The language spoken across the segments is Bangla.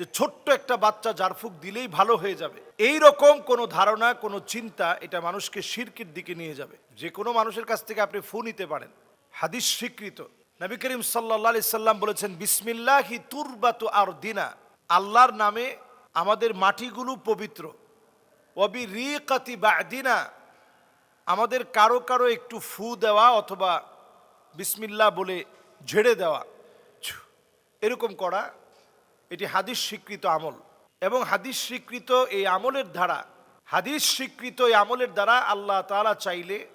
যে ছোট্ট একটা বাচ্চা জারফুক দিলেই ভালো হয়ে যাবে। এই রকম কোনো ধারণা, কোনো চিন্তা এটা মানুষকে শিরকের দিকে নিয়ে যাবে। যে কোনো মানুষের কাছ থেকে আপনি ফু নিতে পারেন। হাদিস স্বীকৃত। নবী করিম সাল্লা সাল্লাম বলেছেন, বিসমিল্লাহি তুরবাতু আর দিনা আল্লাহর নামে আমাদের মাটিগুলো পবিত্র। অবি রিকাতি বাদিনা। আমাদের কারও কারও একটু ফু দেওয়া অথবা বিসমিল্লাহ বলে ঝেড়ে দেওয়া। এরকম করা এটি হাদিস স্বীকৃত আমল। এবং হাদিস স্বীকৃত এই আমলের দ্বারা, হাদিস স্বীকৃত এই আমলের দ্বারা আল্লাহ তাআলা চাইলে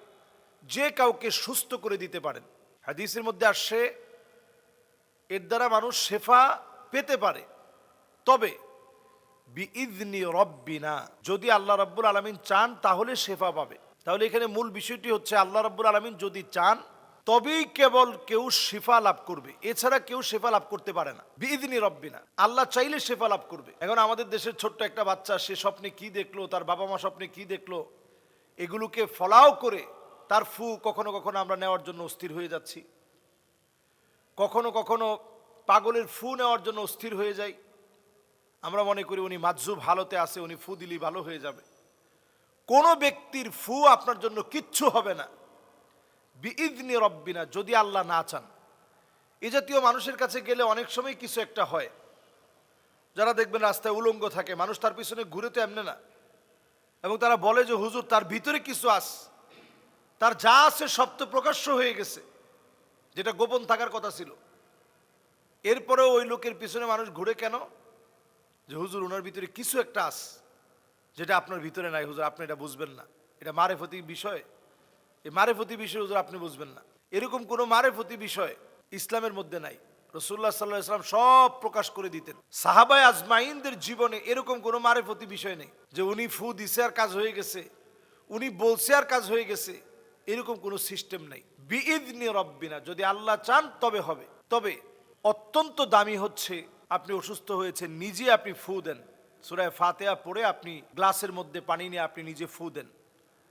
যে কাউকে সুস্থ করে দিতে পারেন। হাদিসের মধ্যে আসছে, এর দ্বারা মানুষ শেফা পেতে পারে। তবে, বিইদনি রব্বিনা, যদি আল্লাহ রাব্বুল আলামিন চান তাহলে শেফা পাবে। তাহলে এখানে মূল বিষয়টি হচ্ছে, আল্লাহ রাব্বুল আলামিন যদি চান তবেই কেবল কেউ শেফা লাভ করবে। এছাড়া কেউ শেফা লাভ করতে পারে না। বিইদনি রব্বিনা। আল্লাহ চাইলে শেফা লাভ করবে। এখন আমাদের দেশের ছোট্ট একটা বাচ্চা, সে স্বপ্নে কি দেখল, তার বাবা মা স্বপ্নে কি দেখল, এগুলোকে ফলাও করে তার ফু কখনো কখনো আমরা নেওয়ার জন্য অস্থির হয়ে যাচ্ছি। কখনো কখনো পাগলের ফু নেওয়ার জন্য অস্থির হয়ে যাই। আমরা মনে করি উনি মাজুব হালতে আছে, উনি ফু দিলি ভালো হয়ে যাবে। কোনো ব্যক্তির ফু আপনার জন্য কিচ্ছু হবে না। বিইদনি রব্বিনা, যদি আল্লাহ না চান। এ জাতীয় মানুষের কাছে গেলে অনেক সময় কিছু একটা হয়। যারা দেখবেন রাস্তায় উলঙ্গ থাকে, মানুষ তার পিছনে ঘুরে তো এমনি না। এবং তারা বলে যে, হুজুর, তার ভিতরে কিছু আস। তার যা আছে সব তো প্রকাশ্য হয়ে গেছে। যেটা গোপন থাকার কথা ছিল। এরপরেও ওই লোকের পিছনে মানুষ ঘুরে কেন? যে, হুজুর ওনার ভিতরে কিছু একটা আস, যেটা আপনার ভিতরে নাই। হুজুর, আপনি এটা বুঝবেন না। এটা মারেফতি বিষয়। এই মারেফতি বিষয় হুজুর আপনি বুঝবেন না। এরকম কোনো মারেফতি বিষয় ইসলামের মধ্যে নাই। রসুল্লাহ সাল্লাহ ইসলাম সব প্রকাশ করে দিতেন। সাহাবাই আজমাইনদের জীবনে এরকম কোনো মারেফতি বিষয় নেই যে উনি ফু দিছে আর কাজ হয়ে গেছে, উনি বলছে আর কাজ হয়ে গেছে, এরকম কোনো সিস্টেম নেই। বিইদনি রব্বিনা, যদি আল্লাহ চান তবে হবে। তবে অত্যন্ত দামি হচ্ছে আপনি অসুস্থ হয়েছেন, নিজে আপনি ফু দেন। সুরায় ফাতেয়া পড়ে আপনি গ্লাসের মধ্যে পানি নিয়ে আপনি নিজে ফু দেন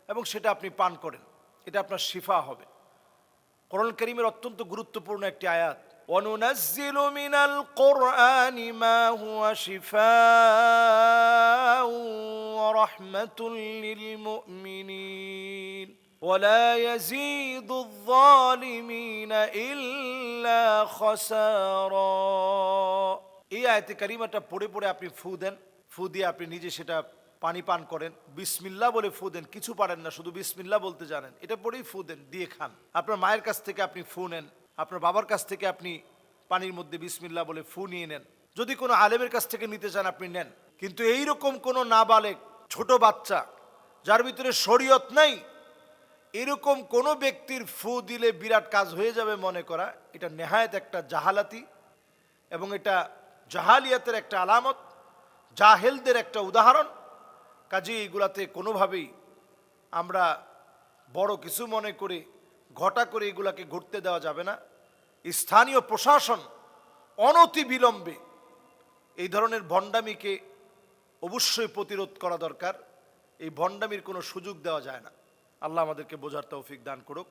এবং সেটা আপনি পান করেন। এটা আপনার শিফা হবে কোরআন করিমের অত্যন্ত গুরুত্বপূর্ণ একটি আয়াত وننزل من القرآن ما هو شفاء ورحمة للمؤمنين ولا يزيد الظالمين إلا خسارا এই আয়তে কারিমাটা পড়ে পড়ে আপনি ফু দেন ফু দিয়ে আপনি নিজে সেটা পানি পান করেন, বিসমিল্লা বলে ফু দেন, কিছু পারেন না, শুধু বিসমিল্লা বলতে জানেন। এটা পরেই ফু দেন, দিয়ে খান। আপনার মায়ের কাছ থেকে আপনি ফু নেন, আপনার বাবার কাছ থেকে আপনি পানির মধ্যে বিসমিল্লা বলে ফু নিয়ে নেন। যদি কোনো আলেমের কাছ থেকে নিতে চান, আপনি নেন। কিন্তু এই রকম কোনো নাবালেক, ছোট বাচ্চা, যার ভিতরে শরীয়ত নাই, এরকম কোনো ব্যক্তির ফু দিলে বিরাট কাজ হয়ে যাবে মনে করা, এটা নেহায়ত একটা জাহালাতি এবং এটা জাহালিয়াতের একটা আলামত, জাহেলদের একটা উদাহরণ। কাজে এগুলাতে কোনোভাবেই আমরা বড় কিছু মনে করে, ঘটা করে এগুলাকে ঘুরতে দেওয়া যাবে না। স্থানীয় প্রশাসন অনতি বিলম্বে এই ধরনের ভণ্ডামিকে অবশ্যই প্রতিরোধ করা দরকার। এই ভণ্ডামির কোনো সুযোগ দেওয়া যায় না। আল্লাহ আমাদেরকে বোঝার তৌফিক দান করুক।